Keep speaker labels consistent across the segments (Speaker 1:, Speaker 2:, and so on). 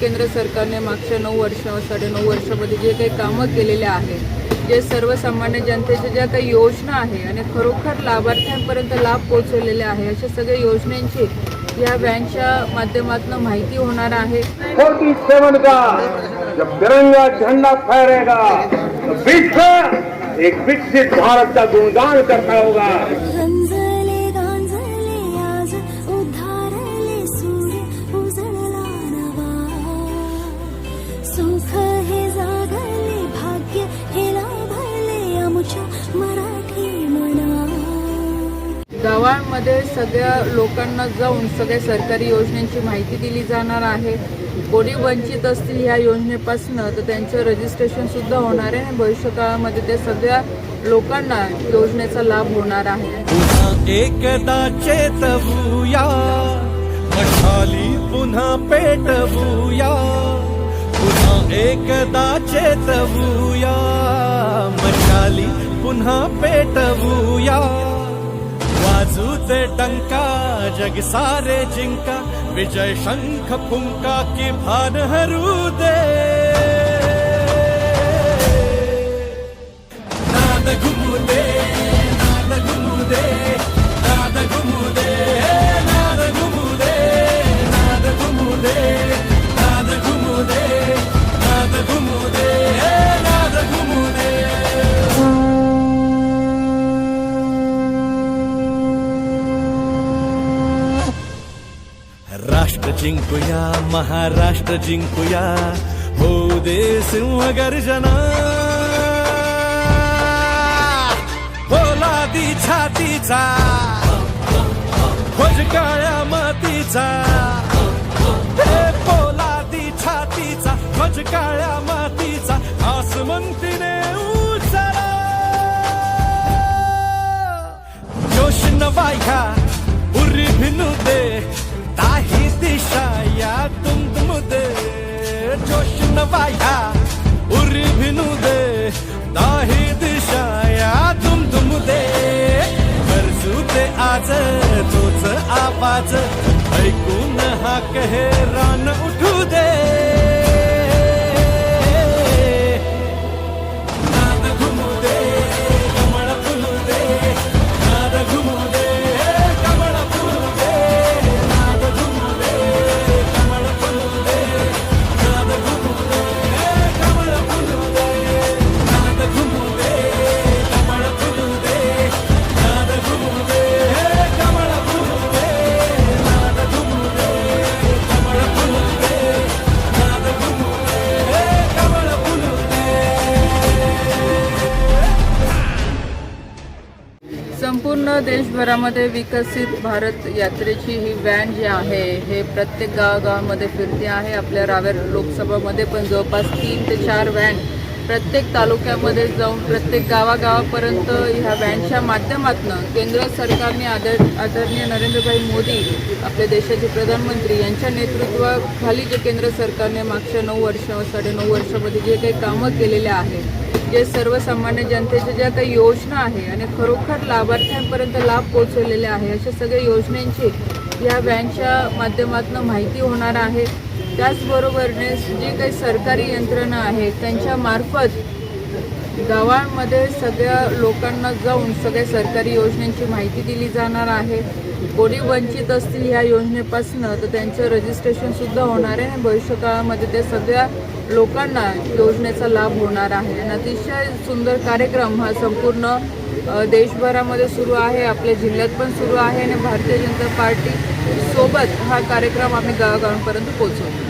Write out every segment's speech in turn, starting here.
Speaker 1: केंद्र सरकारने मागच्या नऊ वर्ष साडेनऊ वर्षामध्ये जे काही कामं केलेले आहेत जे सर्वसामान्य जनतेच्या ज्या काही योजना आहे आणि खरोखर लाभार्थ्यांपर्यंत लाभ पोहोचवलेले आहे अशा सगळ्या योजनांची या व्हॅनच्या माध्यमातून माहिती होणार आहे.
Speaker 2: तिरंगा झंडा फहरेगा विश्व एक विकसित भारत का गुणगान करता होगा।
Speaker 1: गावांमध्ये सगळ्या लोकांना जाऊन सगळ्या सरकारी योजनांची माहिती दिली जाणार आहे. कोणी वंचित असतील ह्या योजनेपासनं तर त्यांचं रजिस्ट्रेशनसुद्धा होणार आहे आणि भविष्यकाळामध्ये त्या सगळ्या लोकांना योजनेचा लाभ होणार आहे.
Speaker 3: एकदा चेतवूया. मशाली पुन्हा पेटवूया. पुन्हा एकदा चेतवूया. मशाली पुन्हा पेटवूया. वाजू दे डंका जग सारे जिंका विजय शंख फुंका की भान हरू दे नाद घुमू दे नाद घुमू दे नाद घुमू महाराष्ट्र जिंकूया. हो दे सिंह गर्जना पोलादी हो छातीचा. ध्वज काळ्या मातीचा. हे पोलादी छातीचा. ध्वज काळ्या मातीचा. आसमंतीने उचला. जोश नवाया उरी भिनू दे. दिशाया तुम तुम दे जोश नवाया उरी भिनू दे दाही दिशा या तुम तुम दे गरजू दे आज तोच आवाज ऐकून हा कहे रान
Speaker 1: देशभरामध्ये विकसित भारत यात्रेची ही व्हॅन जी आहे हे प्रत्येक गावागावामध्ये फिरते आहे. आपल्या रावेर लोकसभामध्ये पण जवळपास तीन ते चार व्हॅन प्रत्येक तालुक्यामध्ये जाऊन प्रत्येक गावागावापर्यंत ह्या व्हॅनच्या माध्यमातून केंद्र सरकारने आदर आदरणीय नरेंद्रभाई मोदी आपल्या देशाचे प्रधानमंत्री यांच्या नेतृत्वाखाली जे केंद्र सरकारने मागच्या नऊ वर्ष साडेनऊ वर्षामध्ये जे काही कामं केलेले आहेत जे सर्वसामान्य जनतेच्या ज्या काही योजना आहे आणि खरोखर लाभार्थ्यांपर्यंत लाभ पोहोचवलेले आहे अशा सगळ्या योजनांची या व्हॅनच्या माध्यमातून माहिती होणार आहे. त्याचबरोबरने जी काही सरकारी यंत्रणा आहे त्यांच्यामार्फत गावांमध्ये सगळ्या लोकांना जाऊन सगळ्या सरकारी योजनांची माहिती दिली जाणार आहे. कोणी वंचित असतील ह्या योजनेपासून तर त्यांचं रजिस्ट्रेशन सुद्धा होणार आहे आणि भविष्यकाळामध्ये त्या सगळ्या लोकांना योजनेचा लाभ होणार आहे. आणि अतिशय सुंदर कार्यक्रम हा संपूर्ण देशभरामध्ये सुरू आहे. आपल्या जिल्ह्यात पण सुरू आहे आणि भारतीय जनता पार्टी सोबत हा कार्यक्रम आम्ही गावागावांपर्यंत पोहोचवतो.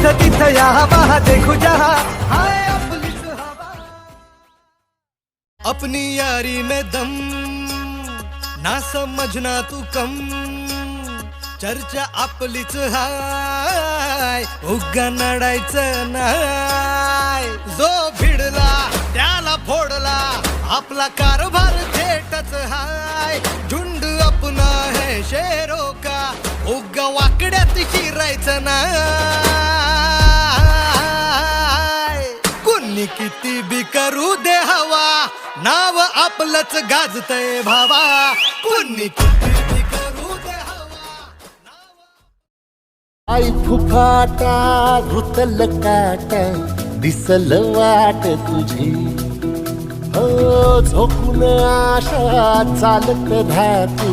Speaker 4: जिथं तिथं या हवा देखू जहा अपनी यारी में दम ना समझना तू कम. चर्चा आपलीच हाय उगा नडायचं नाय. जो भिडला त्याला फोडला आपला कारभार थेटच हाय. झुंड गुन्हा है शेरो का। उग वाकड्यात शिरायचं ना। कुणी किती बी करू दे हवा। नाव आपलंच गाजतय भावा। कुणी किती बी करू दे हवा।
Speaker 5: आई फुफाटा रुतल काट दिसल वाट तुझी। हो झोपून आशा चालत धातू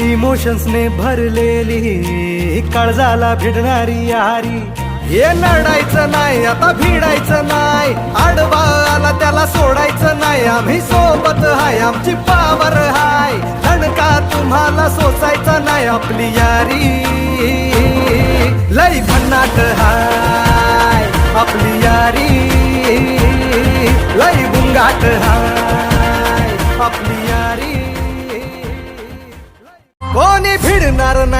Speaker 4: इमोशन्सने भरलेली काळजाला भिडणारी आरी हे लढायचं नाही आता भिडायचं नाही. आडवा आला त्याला सोडायचं नाही. आम्ही सोबत हाय आमची पावर हाय. दणका तुम्हाला सोसायचा नाही आपली यारी. लई भन्नाट हाय आपली यारी. लई बुंगाट हाय.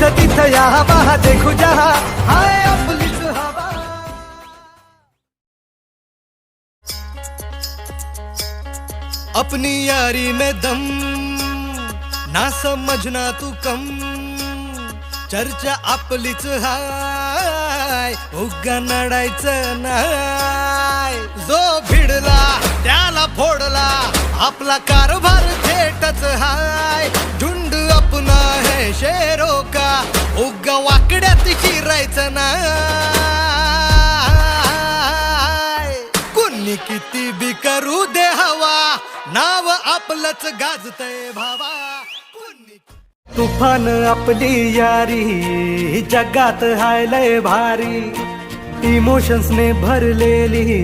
Speaker 4: तिथं तिथं या पहा देखू जा. हाय आपलीच हवा. अपनी यारी में दम ना समझना तू कम. चर्चा आपलीच हाय उगा नडायचं नाय. जो भिडला त्याला फोडला आपला कारभार थेटच हाय. झुंड अपना है शेरो का? उग वाकड्यात शिरायचं ना. कुणी किती बी करू दे हवा? नाव आपलंच गाजतय भावा. कुणी तुफान आपली यारी जगात हायलय भारी. इमोशन्सने भरलेली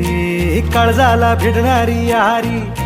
Speaker 4: काळजाला भिडणारी यारी.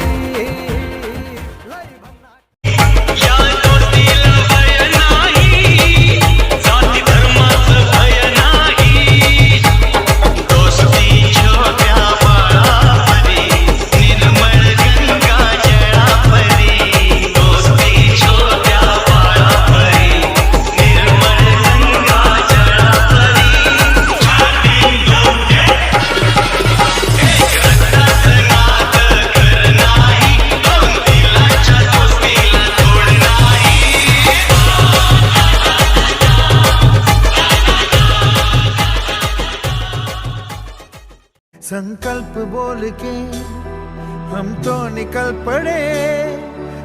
Speaker 6: हम तो निकल पड़े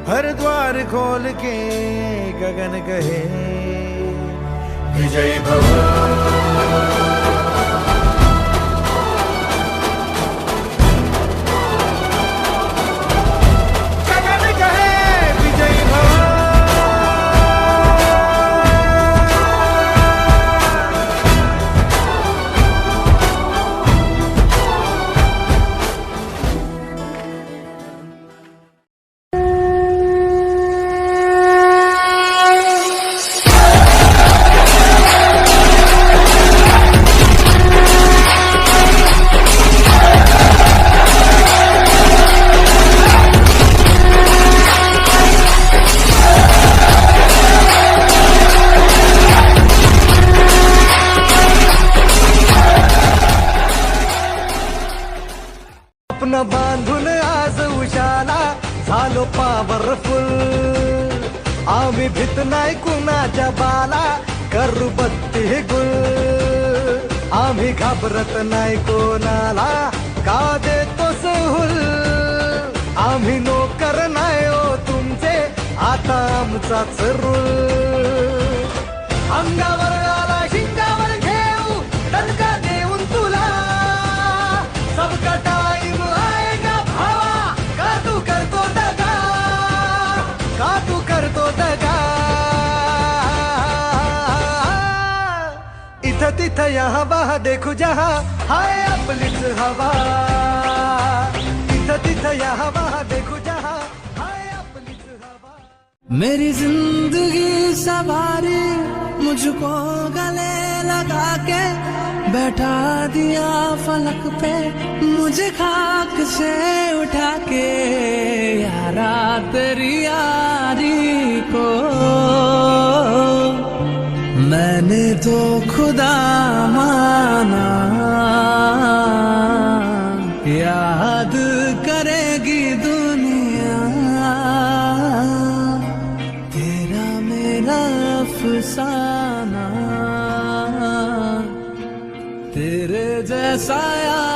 Speaker 6: हर द्वार खोल के गगन कहे विजय भव
Speaker 4: नाही कुणाच्या बाला करू बत्ती गुल. आम्ही घाबरत नाही कोणाला का देतो हुल आम्ही नोकर नाही ओ तुमचे आता आमचाच रूल. अंगावर इथं तिथं यहाँ बहा देखू जहा। हाय आपलीच हवा। इथं तिथं यहाँ बहा देखू
Speaker 7: मेरी ज़िंदगी सवारी मुझको गले लगा के बैठा दिया फलक पे, मुझे खाक से उठा के, यारा तेरी यारी को। मैंने तो खुदा माना याद करेगी दुनिया तेरा मेरा अफसाना तेरे जैसा यार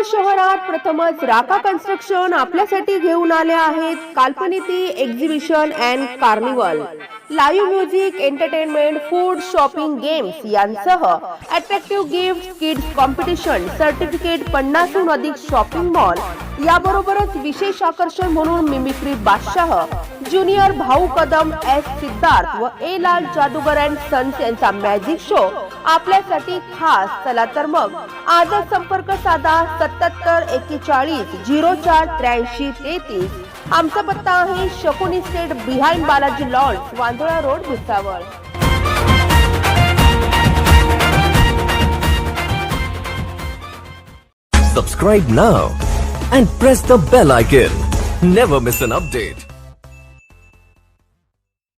Speaker 8: यवतमाळ शहरात प्रथमच राका कन्स्ट्रक्शन आपल्यासाठी घेऊन आले आहेत. Kalpaniki exhibition and carnival live music entertainment food shopping games यांसह attractive gift kids competition certificate पन्नासहून अधिक शॉपिंग मॉल याबरोबरच विशेष आकर्षण म्हणून मिमिक्री बादशाह ज्युनियर भाऊ कदम एस सिद्धार्थ व A Lal Jadugar and sons यांचा मॅजिक शो आपल्यासाठी खास. चला तर मग आजच संपर्क साधा सत्याहत्तर एक्केचाळीस झिरो चार त्र्याऐंशी तेहतीस. आमचा पत्ता आहे Shakuni state behind Balaji lawns Wandola road Bhusawal
Speaker 9: Subscribe now and press the bell icon. Never miss an update.